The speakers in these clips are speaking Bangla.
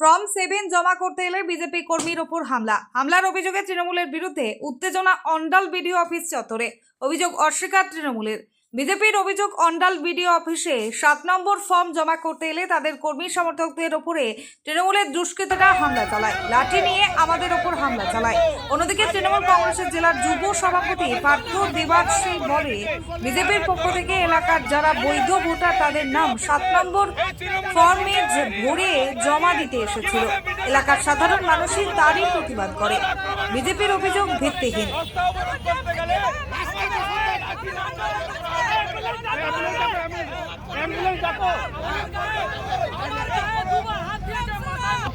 ফর্ম সেভেন জমা করতে এলে বিজেপি কর্মীর ওপর হামলা। হামলার অভিযোগে তৃণমূলের বিরুদ্ধে উত্তেজনা অন্ডাল বিডিও অফিস চত্বরে। অভিযোগ অস্বীকার তৃণমূলের। বিজেপির অভিযোগ অন্ডাল বিডিও অফিসে সাত নম্বর ফর্ম জমা করতে এলে তাদের কর্মী সমর্থকদের ওপরে তৃণমূলের দুষ্কৃতরা হামলা চালায়। লাঠি নিয়ে আমাদের ওপর হামলা চালায়। অন্যদিকে তৃণমূল কংগ্রেসের জেলার যুব সভাপতি পার্থ দেবাশ্রী বলে, বিজেপির পক্ষ থেকে এলাকার যারা বৈধ ভোটার তাদের নাম সাত নম্বর ফর্মে ভরে জমা দিতে এসেছিল। এলাকার সাধারণ মানুষই তারই প্রতিবাদ করে। বিজেপির অভিযোগ ভিত্তিহীন।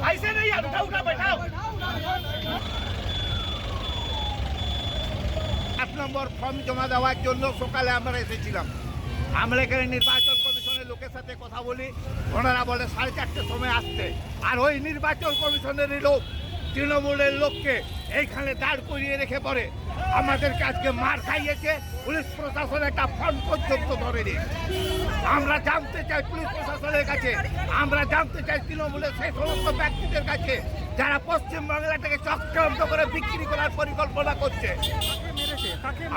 ऐसे नहीं यार उठा उठा बैठाओ এক নম্বর ফর্ম জমা দেওয়ার জন্য সকালে আমরা এসেছিলাম আমরা এখানে নির্বাচন কমিশনের লোকের সাথে কথা বলি ওনারা বলে সাড়ে চারটের সময় আসতে আর ওই নির্বাচন কমিশনেরই লোক তৃণমূলের লোককে এইখানে দাঁড় করিয়ে রেখে পরে আমাদেরকে আজকে মার খাইয়েছে। পুলিশ প্রশাসন একটা ফর্ম পর্যন্ত ধরেনি। আমরা জানতে চাই পুলিশ প্রশাসনের কাছে। আমরা জানতে চাই তৃণমূলের সেই সমস্ত ব্যক্তিদের কাছে যারা পশ্চিমবাংলাটাকে চক্রান্ত করে বিক্রি করার পরিকল্পনা করছে।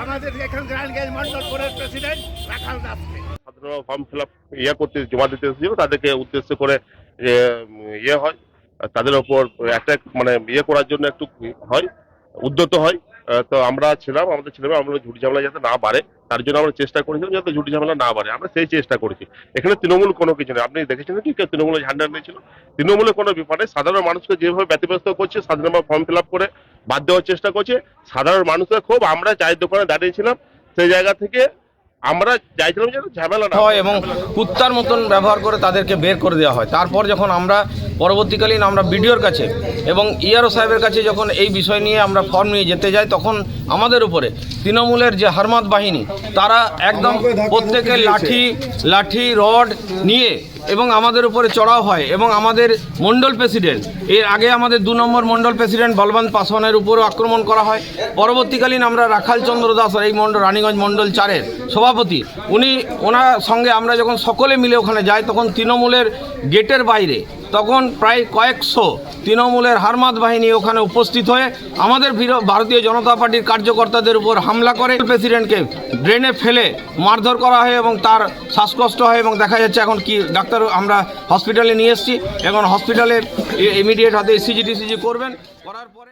আমাদের এখানে রানগঞ্জ মন্ডল বোর্ডের প্রেসিডেন্ট রাখাল দাসকে। ফর্ম ফিল আপ ইয়ে করতে জমা দিতে এসেছিল। তাদেরকে উদ্দেশ্য করে ইয়ে হয়। তাদের ওপর অ্যাটাক মানে ইয়ে করার জন্য একটু হয়, উদ্যত হয়। তো আমরা ছিলাম, আমাদের ছেলেমেয়ে আমরা ঝুটি ঝামেলা যাতে না বাড়ে, তার জন্য আমরা চেষ্টা করেছিলাম যাতে ঝুটি ঝামেলা না বাড়ে। আমরা সেই চেষ্টা করেছি। এখানে তৃণমূল কোনো কিছু নেই। আপনি দেখেছেন কি কেউ তৃণমূলের ঝান্ডা নিয়েছিল? তৃণমূলের কোনো ব্যাপারে সাধারণ মানুষকে যেভাবে ব্যতিব্যস্ত করছে সাধারণভাবে ফর্ম ফিল আপ করে বাদ দেওয়ার চেষ্টা করছে। সাধারণ মানুষের খুব আমরা চায়ের দোকানে দাঁড়িয়েছিলাম। সেই জায়গা থেকে আমরা চাইছিলাম যে ঝামেলা না হয় এবং কুত্তার মতন ব্যবহার করে তাদেরকে বের করে দেওয়া হয়। তারপর যখন আমরা পরবর্তীকালীন আমরা বিডিওর কাছে এবং ইয়ারও সাহেবের কাছে যখন এই বিষয় নিয়ে আমরা ফর্ম নিয়ে যেতে যাই তখন আমাদের উপরে। তৃণমূলের যে হারমাত বাহিনী, তারা একদম প্রত্যেকের লাঠি লাঠি, রড নিয়ে এবং আমাদের উপরে চড়াও হয় এবং আমাদের মণ্ডল প্রেসিডেন্ট, এর আগে আমাদের দু নম্বর মণ্ডল প্রেসিডেন্ট বলবন্ত পাসওয়ানের উপরও আক্রমণ করা হয়। পরবর্তীকালীন আমরা রাখাল চন্দ্র দাস এই মণ্ডল রানীগঞ্জ মণ্ডল চারের সভাপতি, উনি, ওনার সঙ্গে আমরা যখন সকলে মিলে ওখানে যাই, তখন তৃণমূলের গেটের বাইরে, তখন প্রায় কয়েকশো তৃণমূলের হারমাত বাহিনী ওখানে উপস্থিত হয়ে আমাদের ভারতীয় জনতা পার্টির কার্যকর্তাদের উপর হামলা করে। প্রেসিডেন্টকে ড্রেনে ফেলে মারধর করা হয় এবং তার শ্বাসকষ্ট হয় এবং দেখা যাচ্ছে এখন কি ডাক্তার আমরা হসপিটালে নিয়ে এসেছি। এখন হসপিটালে ইমিডিয়েট হাতে সিজি টিসিজি করবেন। করার পরে